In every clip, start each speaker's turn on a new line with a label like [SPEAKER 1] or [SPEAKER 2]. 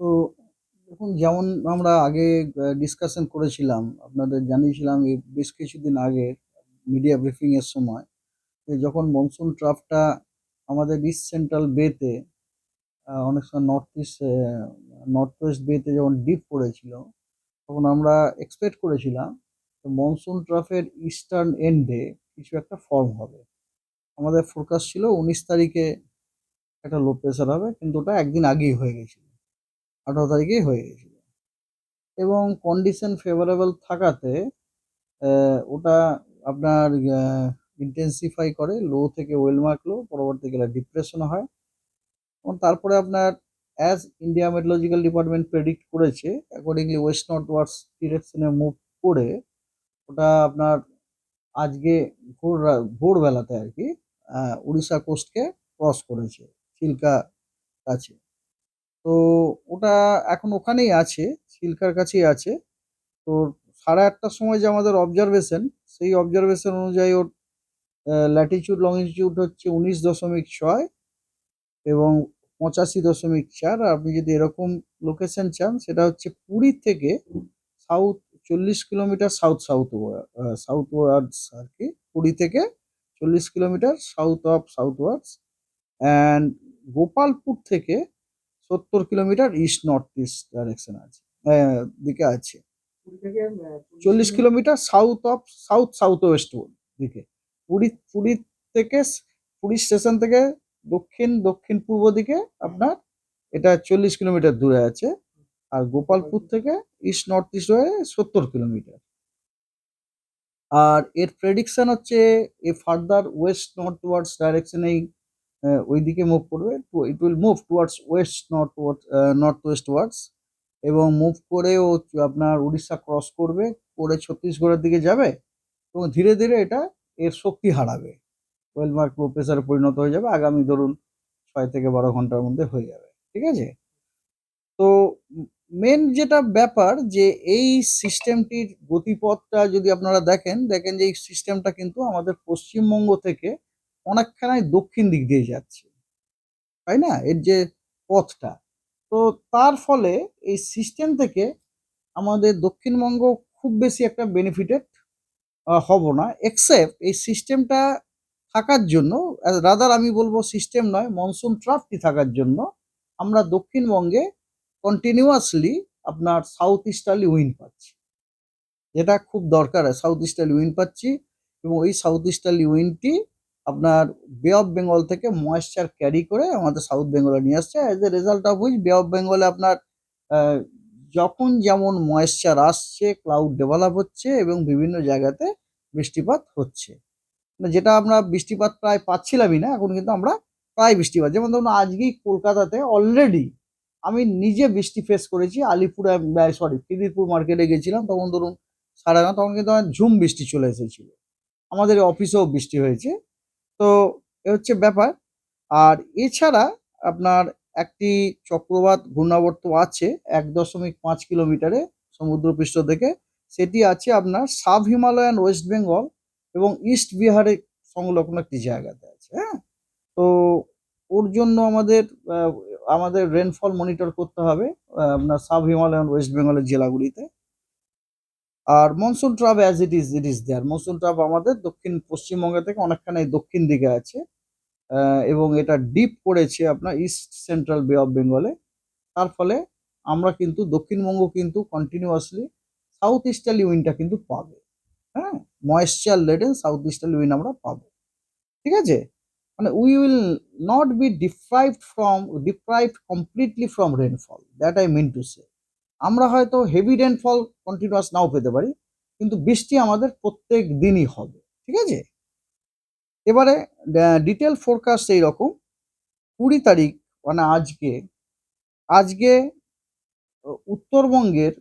[SPEAKER 1] তো দেখুন, যেমন আমরা আগে ডিসকাশন করেছিলাম, আপনাদের জানিয়েছিলাম এই বেশ কিছুদিন আগে মিডিয়া ব্রিফিং এর সময় যখন মনসুন ট্রাফটা আমাদের ইস্ট সেন্ট্রাল বেতে অনেক সময় নর্থ ইস্ট নর্থ ওয়েস্ট বেতে যখন ডিপ পড়েছিল, তখন আমরা এক্সপেক্ট করেছিলাম মনসুন ট্রাফের ইস্টার্ন এন্ডে কিছু একটা ফর্ম হবে। আমাদের ফোরকাস্ট ছিল উনিশ তারিখে একটা লো প্রেশার হবে, কিন্তু ওটা একদিন আগেই হয়ে গেছিল। আঠারো তারিখেই হয়ে গেছিল। এবং কন্ডিশন ফেভারেবল থাকাতে ওটা আপনার ইন্টেন্সিফাই করে লো থেকে ওয়েল ওয়েলমার্ক লো পরবর্তীকালে ডিপ্রেশন হয়। এবং তারপরে আপনার as India meteorological department predict করেছে অ্যাকর্ডিংলি ওয়েস্ট নর্থ ওয়ার্ডস ডিরেকশনে মুভ করে, ওটা আপনার আজকে ভোর ভোরবেলাতে আর কি উড়িষ্যা কোস্টকে ক্রস করেছে। চিল্কা কাছে তো ওটা এখন ওখানেই আছে চিল্কার কাছেই আছে। তো সাড়ে আটটার সময় যে আমাদের অবজারভেশন সেই অবজারভেশন অনুযায়ী ওর ল্যাটিচিউড লংজিটিউড হচ্ছে উনিশ দশমিক ছয় এবং পঁচাশি দশমিক চার। আপনি যদি এরকম লোকেশন চান, সেটা হচ্ছে পুরী থেকে সাউথ চল্লিশ কিলোমিটার সাউথ সাউথ সাউথ ওয়ার্ডস আর কি। পুরী থেকে চল্লিশ kilometre south of southwards and Gopalpur থেকে সত্তর kilometre east north east direction আছে দিকে আছে। চল্লিশ kilometre south of south south west দিকে। পুরী পুরী থেকে পুরী স্টেশন থেকে দক্ষিণ দক্ষিণ পূর্ব দিকে আপনার এটা চল্লিশ কিলোমিটার দূরে আছে আর গোপালপুর থেকে ইস্ট নর্থ ইস্ট হয়ে সত্তর কিলোমিটার। আর এর প্রেডিকশন হচ্ছে a further west northwards ডাইরেকশনেই ওইদিকে মুভ করবে it will move towards west north north westwards এবং মুভ করে ও আপনার উড়িষ্যা ক্রস করবে, করে ছত্তিশগড়ের দিকে যাবে, এবং ধীরে ধীরে এটা এর শক্তি হারাবে। ওয়েলমার্ক লো প্রেসারে পরিণত হয়ে যাবে, আগামী ধরুন ছয় থেকে বারো ঘণ্টার মধ্যে হয়ে যাবে, ঠিক আছে? তো মেন যেটা ব্যাপার যে এই সিস্টেমটির গতিপথটা যদি আপনারা দেখেন দেখেন যে এই সিস্টেমটা কিন্তু আমাদের পশ্চিমবঙ্গ থেকে অনেকখানি দক্ষিণ দিক দিয়ে যাচ্ছে। তাই না? এর যে পথটা। তো তার ফলে এই সিস্টেম থেকে আমাদের দক্ষিণবঙ্গ খুব বেশি একটা বেনিফিটেড হব না। এক্সেপ্ট এই সিস্টেমটা থাকার জন্য রাদার আমি বলব সিস্টেম নয় মনসুন ট্রাফটি থাকার জন্য আমরা দক্ষিণবঙ্গে কন্টিনিউয়াসলি আপনার সাউথ ইস্টার্লি উইন পাচ্ছি। যেটা খুব দরকার হয় সাউথ ইস্টার্লি উইন পাচ্ছি এবং ওই সাউথ ইস্টার্লি উইনটি আপনার বে অফ বেঙ্গল থেকে ময়েশ্চার ক্যারি করে আমাদের সাউথ বেঙ্গলে নিয়ে আসছে। As a result of which bay of বেঙ্গলে আপনার যখন যেমন ময়েশ্চার আসছে ক্লাউড ডেভেলপ হচ্ছে এবং বিভিন্ন জায়গাতে বৃষ্টিপাত হচ্ছে। মানে যেটা আমরা বৃষ্টিপাত প্রায় পাচ্ছিলামই না, এখন কিন্তু আমরা প্রায় বৃষ্টিপাত। যেমন ধরুন, আজকেই কলকাতাতে অলরেডি আমি নিজে বৃষ্টি ফেস করেছি, আলিপুরে সরি খিদিরপুর মার্কেটে গেছিলাম, তখন ধরুন সাড়ে না তখন কিন্তু আমার ঝুম বৃষ্টি চলে এসেছিল। আমাদের অফিসেও বৃষ্টি হয়েছে। তো এ হচ্ছে ব্যাপার। আর এছাড়া আপনার একটি চক্রবাত ঘূর্ণাবর্ত আছে এক দশমিক পাঁচ কিলোমিটারে সমুদ্রপৃষ্ঠ থেকে। সেটি আছে আপনার সাব হিমালয়ান ওয়েস্ট বেঙ্গল এবং ইস্ট বিহারে সংলগ্ন একটি জায়গাতে আছে হ্যাঁ? তো ওর জন্য আমাদের আমাদের রেনফল মনিটর করতে হবে আপনার সাব হিমালয়ান ওয়েস্ট বেঙ্গলের জেলাগুলিতে। আর monsoon trough as it is it is there monsoon trough আমাদের দক্ষিণ পশ্চিমবঙ্গ থেকে অনেকখানি দক্ষিণ দিকে আছে এবং এটা ডিপ পড়েছে আপনার ইস্ট সেন্ট্রাল বে অফ বেঙ্গলে তার ফলে আমরা কিন্তু দক্ষিণবঙ্গ কিন্তু কন্টিনিউয়াসলি সাউথ ইস্টার্লি উইন্ডটা কিন্তু পাবে। হ্যাঁ moisture laden south easterly wind আমরা পাবো। ঠিক আছে? মানে we will not be deprived from deprived completely from rainfall that I mean to say আমরা হয়তো হেভি রেনফল কন্টিনিউয়াস নাও পেতে পারি, কিন্তু বৃষ্টি আমাদের প্রত্যেক দিনই হবে, ঠিক আছে? এবারে ডিটেল ফোরকাস্ট এইরকম, কুড়ি তারিখ মানে আজকে আজকে উত্তরবঙ্গের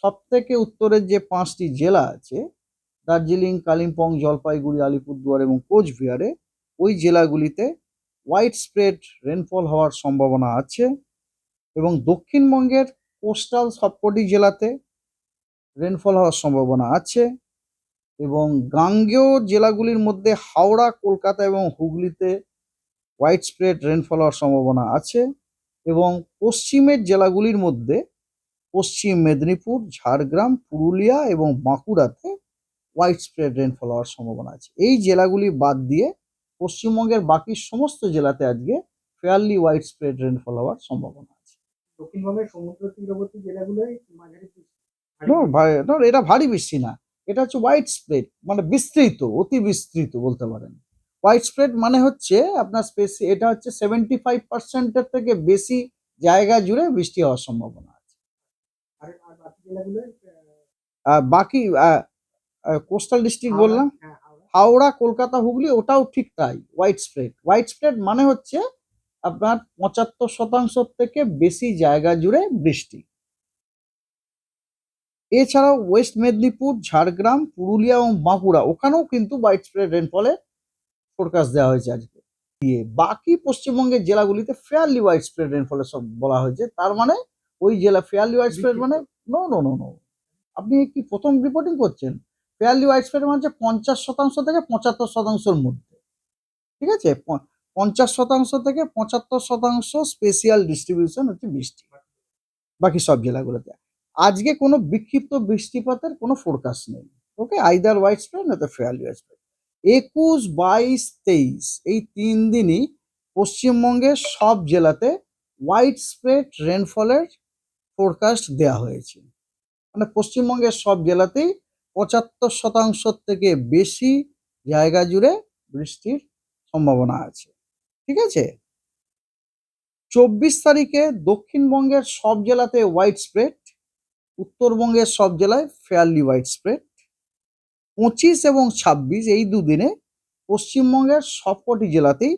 [SPEAKER 1] সব থেকে উত্তরের যে পাঁচটি জেলা আছে, দার্জিলিং, কালিম্পং, জলপাইগুড়ি, আলিপুরদুয়ার এবং কোচবিহারে, ওই জেলাগুলিতে হোয়াইট স্প্রেড রেনফল হওয়ার সম্ভাবনা আছে এবং দক্ষিণবঙ্গের কোস্টাল সবকটি জেলাতে রেনফল হওয়ার সম্ভাবনা আছে এবং গাঙ্গেয় জেলাগুলির মধ্যে হাওড়া, কলকাতা এবং হুগলিতে হোয়াইট স্প্রেড রেনফল হওয়ার সম্ভাবনা আছে এবং পশ্চিমের জেলাগুলির মধ্যে পশ্চিম মেদিনীপুর, ঝাড়গ্রাম, পুরুলিয়া এবং বাঁকুড়াতে হোয়াইট স্প্রেড রেনফল হওয়ার সম্ভাবনা আছে। এই জেলাগুলি বাদ দিয়ে পশ্চিমবঙ্গের বাকি সমস্ত জেলাতে আজকে ফেয়ারলি হোয়াইট স্প্রেড রেনফল হওয়ার সম্ভাবনা
[SPEAKER 2] দক্ষিণবঙ্গের সমুদ্র তীরবর্তী জেলাগুলোয় মাঝারি বৃষ্টি।
[SPEAKER 1] না এটা ভারী বৃষ্টি না। এটা হচ্ছে হোয়াইট স্প্রেড মানে বিস্তৃত অতি বিস্তৃত বলতে পারেন। হোয়াইট স্প্রেড মানে হচ্ছে আপনার স্পেসি এটা হচ্ছে সেভেন্টি ফাইভ পার্সেন্টের থেকে বেশি জায়গা জুড়ে বৃষ্টি হওয়ার সম্ভাবনা আছে।
[SPEAKER 2] বাকি
[SPEAKER 1] কোস্টাল ডিস্ট্রিক্ট বললাম
[SPEAKER 2] হ্যাঁ হাওড়া।
[SPEAKER 1] হাওড়া কলকাতা হুগলি ওটাও ঠিক তাই হোয়াইট স্প্রেড হোয়াইট স্প্রেড মানে হচ্ছে আপনার পঁচাত্তর শতাংশ থেকে বেশি জায়গা জুড়ে বৃষ্টি। এছাড়াও ওয়েস্ট মেদিনীপুর, ঝাড়গ্রাম, পুরুলিয়া এবং বাঁকুড়া, ওখানেও কিন্তু হোয়াইট স্প্রেড রেনফলে ফোরকাস্ট দেওয়া হয়েছে আজকে। দিয়ে বাকি পশ্চিমবঙ্গের জেলাগুলিতে ফেয়ারলি হোয়াইট স্প্রেড রেনফলে সব বলা হয়েছে। তার মানে ওই জেলা ফেয়ারলি হোয়াইট স্প্রেড মানে নো নো নো নো আপনি কি প্রথম রিপোর্টিং করছেন? ফেয়ারলি হোয়াইট স্প্রেড মানে হচ্ছে পঞ্চাশ শতাংশ থেকে পঁচাত্তর শতাংশের মধ্যে। ঠিক আছে? পঞ্চাশ শতাংশ থেকে পঁচাত্তর শতাংশ স্পেশিয়াল ডিস্ট্রিবিউশন হচ্ছে বৃষ্টি। বাকি সব জেলাগুলোতে। আজকে কোনো বিক্ষিপ্ত বৃষ্টিপাতের কোনো ফোরকাস্ট নেই। ওকে আইদার হোয়াইট স্প্রেড নয়তো ফেয়ারলি হোয়াইট স্প্রেড একুশ, বাইশ, তেইশ, এই তিন দিনই পশ্চিমবঙ্গের সব জেলাতে হোয়াইট স্প্রেড রেনফলের ফোরকাস্ট দেওয়া হয়েছে। মানে পশ্চিমবঙ্গের সব জেলাতেই পঁচাত্তর শতাংশ থেকে বেশি জায়গা জুড়ে বৃষ্টির সম্ভাবনা আছে। ঠিক আছে? চব্বিশ তারিখে দক্ষিণবঙ্গের সব জেলাতে হোয়াইট স্প্রেড উত্তরবঙ্গের সব জেলায় ফেয়ারলি হোয়াইট স্প্রেড পঁচিশ এবং ছাব্বিশ এই দুদিনে পশ্চিমবঙ্গের সবকটি জেলাতেই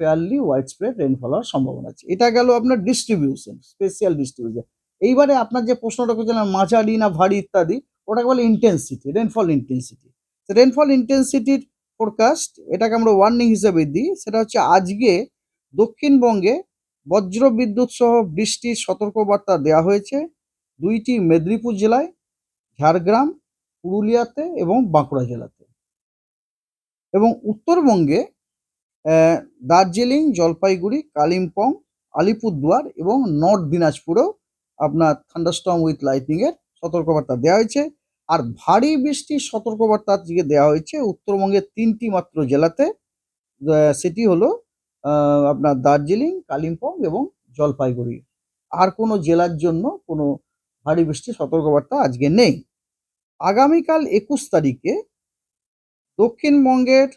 [SPEAKER 1] ফেয়ারলি হোয়াইট স্প্রেড রেনফল হওয়ার সম্ভাবনা আছে। এটা গেল আপনার ডিস্ট্রিবিউশন স্পেশিয়াল ডিস্ট্রিবিউশন এইবারে আপনার যে প্রশ্নটা করছিলেন মাঝারি না ভারী ইত্যাদি, ওটাকে বলে ইন্টেন্সিটি রেনফল ইন্টেন্সিটি রেনফল ইন্টেন্সিটির ফোরকাস্ট এটাকে আমরা ওয়ার্নিং হিসেবে দিই, সেটা হচ্ছে আজকে দক্ষিণবঙ্গে বজ্র বিদ্যুৎ সহ বৃষ্টির সতর্কবার্তা দেওয়া হয়েছে দুইটি মেদিনীপুর জেলায়, ঝাড়গ্রাম, পুরুলিয়াতে এবং বাঁকুড়া জেলাতে। এবং উত্তরবঙ্গে দার্জিলিং, জলপাইগুড়ি, কালিম্পং, আলিপুরদুয়ার এবং নর্থ দিনাজপুরেও আপনার থান্ডারস্টর্ম উইথ লাইটিংয়ের সতর্কবার্তা দেওয়া হয়েছে। আর ভারী বৃষ্টির সতর্কবার্তা আজকে দেওয়া হয়েছে। উত্তরবঙ্গের তিনটি মাত্র জেলাতে সেটি হলো আপনার দার্জিলিং, কালিম্পং এবং জলপাইগুড়ি। আর কোনো জেলার জন্য কোনো ভারী বৃষ্টির সতর্কবার্তা আজকে নেই। আগামীকাল একুশ তারিখে দক্ষিণবঙ্গের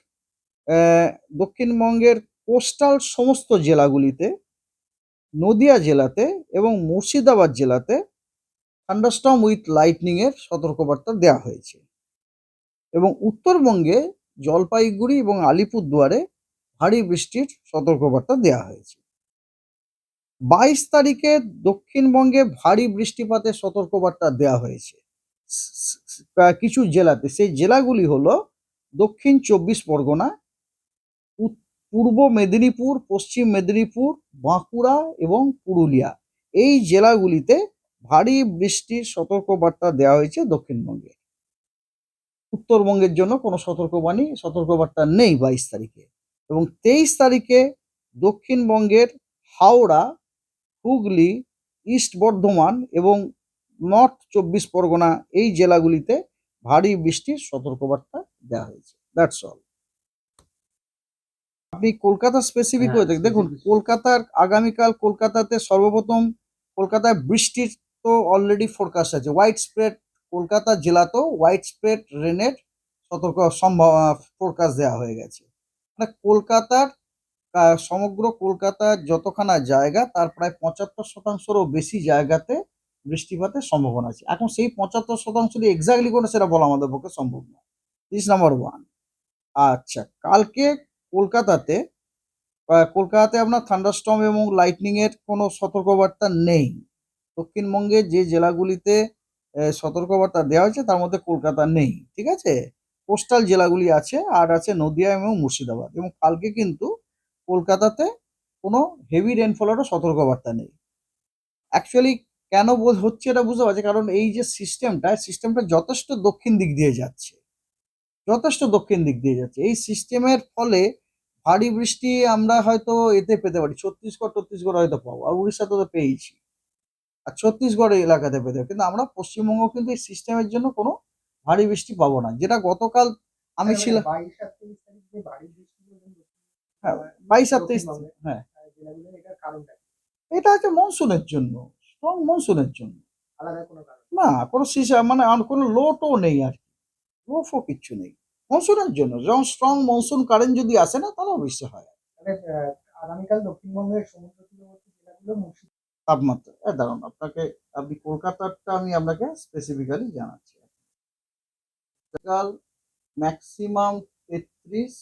[SPEAKER 1] দক্ষিণবঙ্গের কোস্টাল সমস্ত জেলাগুলিতে, নদিয়া জেলাতে এবং মুর্শিদাবাদ জেলাতে থান্ডারস্টর্ম উইথ লাইটনিং এর সতর্কবার্তা দেওয়া হয়েছে। এবং উত্তরবঙ্গে জলপাইগুড়ি এবং আলিপুরদুয়ারে ভারী বৃষ্টির সতর্কবার্তা দেওয়া হয়েছে। বাইশ তারিখে দক্ষিণবঙ্গে ভারী বৃষ্টিপাতের সতর্কবার্তা দেওয়া হয়েছে। কিছু জেলাতে। সেই জেলাগুলি হলো দক্ষিণ চব্বিশ পরগনা পূর্ব মেদিনীপুর, পশ্চিম মেদিনীপুর, বাঁকুড়া এবং পুরুলিয়া। এই জেলাগুলিতে ভারী বৃষ্টির সতর্কবার্তা দেওয়া হয়েছে দক্ষিণবঙ্গে। উত্তরবঙ্গের জন্য কোনো সতর্কবাণী সতর্কবার্তা নেই বাইশ তারিখে এবং তেইশ তারিখে দক্ষিণবঙ্গের হাওড়া হুগলি ইস্ট বর্ধমান এবং নর্থ চব্বিশ পরগনা এই জেলাগুলিতে ভারী বৃষ্টির সতর্কবার্তা দেওয়া হয়েছে। দ্যাটস অল আপনি কলকাতা স্পেসিফিক
[SPEAKER 2] হ্যাঁ,
[SPEAKER 1] হয়ে থাকে দেখুন কলকাতার আগামীকাল কলকাতাতে সর্বপ্রথম কলকাতায় বৃষ্টির তো অলরেডি ফোরকাস্ট আছে। হোয়াইট স্প্রেড কলকাতা জেলাতেও হোয়াইট স্প্রেড রেনের সতর্ক সম্ভব ফোরকাস্ট দেওয়া হয়ে গেছে। মানে কলকাতার সমগ্র কলকাতার যতখানা জায়গা, তার প্রায় পঁচাত্তর শতাংশেরও বেশি জায়গাতে বৃষ্টিপাতের সম্ভাবনা আছে। এখন সেই পঁচাত্তর শতাংশ দিয়ে এক্স্যাক্টলি কোনো সেটা বলা আমাদের পক্ষে সম্ভব নয়। দিস নাম্বার ওয়ান আচ্ছা কালকে কলকাতাতে কলকাতাতে আপনার থান্ডারস্টর্ম এবং লাইটনিং এর কোনো সতর্কবার্তা নেই। দক্ষিণবঙ্গে যে জেলাগুলিতে সতর্কবার্তা দেওয়া হয়েছে, তার মধ্যে কলকাতা নেই, ঠিক আছে? কোস্টাল জেলাগুলি আছে, আর আছে নদিয়া এবং মুর্শিদাবাদ, এবং কালকে কিন্তু কলকাতাতে কোনো হেভি রেনফলেরও সতর্কবার্তা নেই। অ্যাকচুয়ালি কেন বোধ হচ্ছে এটা বুঝতে পারছি কারণ এই যে সিস্টেমটা সিস্টেমটা যথেষ্ট দক্ষিণ দিক দিয়ে যাচ্ছে। যথেষ্ট দক্ষিণ দিক দিয়ে যাচ্ছে। এই সিস্টেমের ফলে ভারী বৃষ্টি আমরা হয়তো এতে পেতে পারি, ছত্তিশগড় ছত্তিশগড় হয়তো পাবো, আর উড়িষ্যাতে তো পেয়েছি আর ছত্তিশগড় এলাকাতে পেতে কিন্তু আমরা পশ্চিমবঙ্গ কিন্তু এই সিস্টেমের জন্য কোনো ভারী বৃষ্টি পাবো না। যেটা গতকাল আমি
[SPEAKER 2] মানে
[SPEAKER 1] ছিলাম
[SPEAKER 2] বাইশ
[SPEAKER 1] হ্যাঁ, বাইশ হ্যাঁ? এটা হচ্ছে মনসুনের জন্য। স্ট্রং মনসুনের জন্য। না কোনো সিসা মানে কোনো লো টো নেই আর কি। লো ফো কিচ্ছু নেই। মনসুনের জন্য। যখন স্ট্রং মনসুন কারেন্ট যদি আসে না তাহলে বৃষ্টি হয়।
[SPEAKER 2] আগামীকাল দক্ষিণবঙ্গের সমুদ্র তীরবর্তী জেলাগুলো
[SPEAKER 1] তাপমাত্রা। দাঁড়ান, আপনাকে, আপনি কলকাতারটা আমি আপনাকে স্পেসিফিক্যালি জানাচ্ছি। কাল ম্যাক্সিমাম তেত্রিশ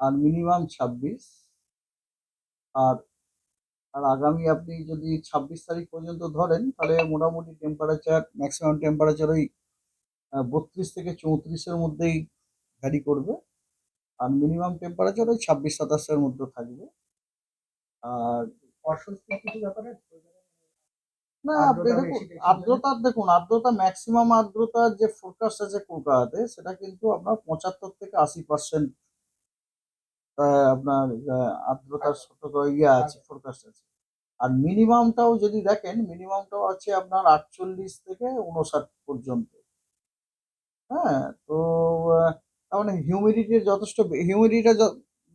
[SPEAKER 1] আর মিনিমাম ছাব্বিশ। আর আর আগামী আপনি যদি ছাব্বিশ তারিখ পর্যন্ত ধরেন, তাহলে মোটামুটি টেম্পারেচার ম্যাক্সিমাম টেম্পারেচার ওই বত্রিশ থেকে চৌত্রিশের মধ্যেই ভ্যারি করবে। আর মিনিমাম টেম্পারেচার ওই ছাব্বিশ সাতাশের মধ্যে থাকবে। আর
[SPEAKER 2] অস্বস্তির কিছু ব্যাপার? আছে
[SPEAKER 1] না
[SPEAKER 2] আর্দ্রতা
[SPEAKER 1] দেখুন আর্দ্রতা ম্যাক্সিমাম আর্দ্রতার যে ফোরকাস্ট আছে কলকাতাতে সেটা কিন্তু আপনার পঁচাত্তর থেকে আশি পার্সেন্ট আপনার আর্দ্রতার ইয়ে আছে ফোরকাস্ট আছে। আর মিনিমামটাও যদি দেখেন মিনিমামটাও আছে আপনার আটচল্লিশ থেকে উনষাট পর্যন্ত। হ্যাঁ তো তার মানে হিউমিডিটির যথেষ্ট হিউমিডিটিটা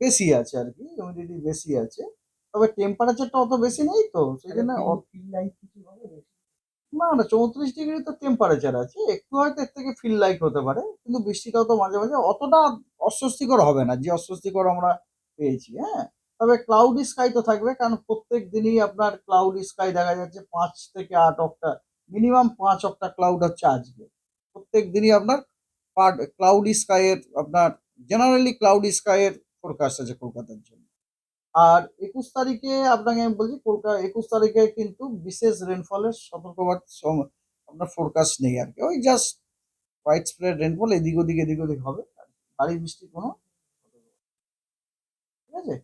[SPEAKER 1] বেশি আছে আর কি হিউমিডিটি বেশি আছে। তবে টেম্পারেচারটা অত বেশি নেই তো সেই জন্য না না চৌত্রিশ ডিগ্রি তো টেম্পারেচার আছে একটু হয়তো এর থেকে ফিল লাইক হতে পারে কিন্তু বৃষ্টিটাও তো মাঝে মাঝে অতটা অস্বস্তিকর হবে না যে অস্বস্তিকর আমরা পেয়েছি হ্যাঁ? তবে ক্লাউডি স্কাই তো থাকবে কারণ প্রত্যেক দিনই আপনার ক্লাউডি স্কাই দেখা যাচ্ছে পাঁচ থেকে আট অক্টা মিনিমাম পাঁচ অক্টা ক্লাউড হচ্ছে আজকে। প্রত্যেক দিনই আপনার ক্লাউডি স্কাইয়ের আপনার জেনারেলি ক্লাউডি স্কাইয়ের ফোরকাস্ট আছে কলকাতার জন্য। আর একুশ তারিখে আপনাকে আমি বলছি, কলকাতা, একুশ তারিখে কিন্তু বিশেষ রেনফলের সতর্কবার আপনার ফোরকাস্ট নেই আর কি। ওই জাস্ট হোয়াইট স্প্রেড রেনফল এদিক ওদিক এদিক ওদিক হবে। ভারী বৃষ্টি কোনো ঠিক আছে?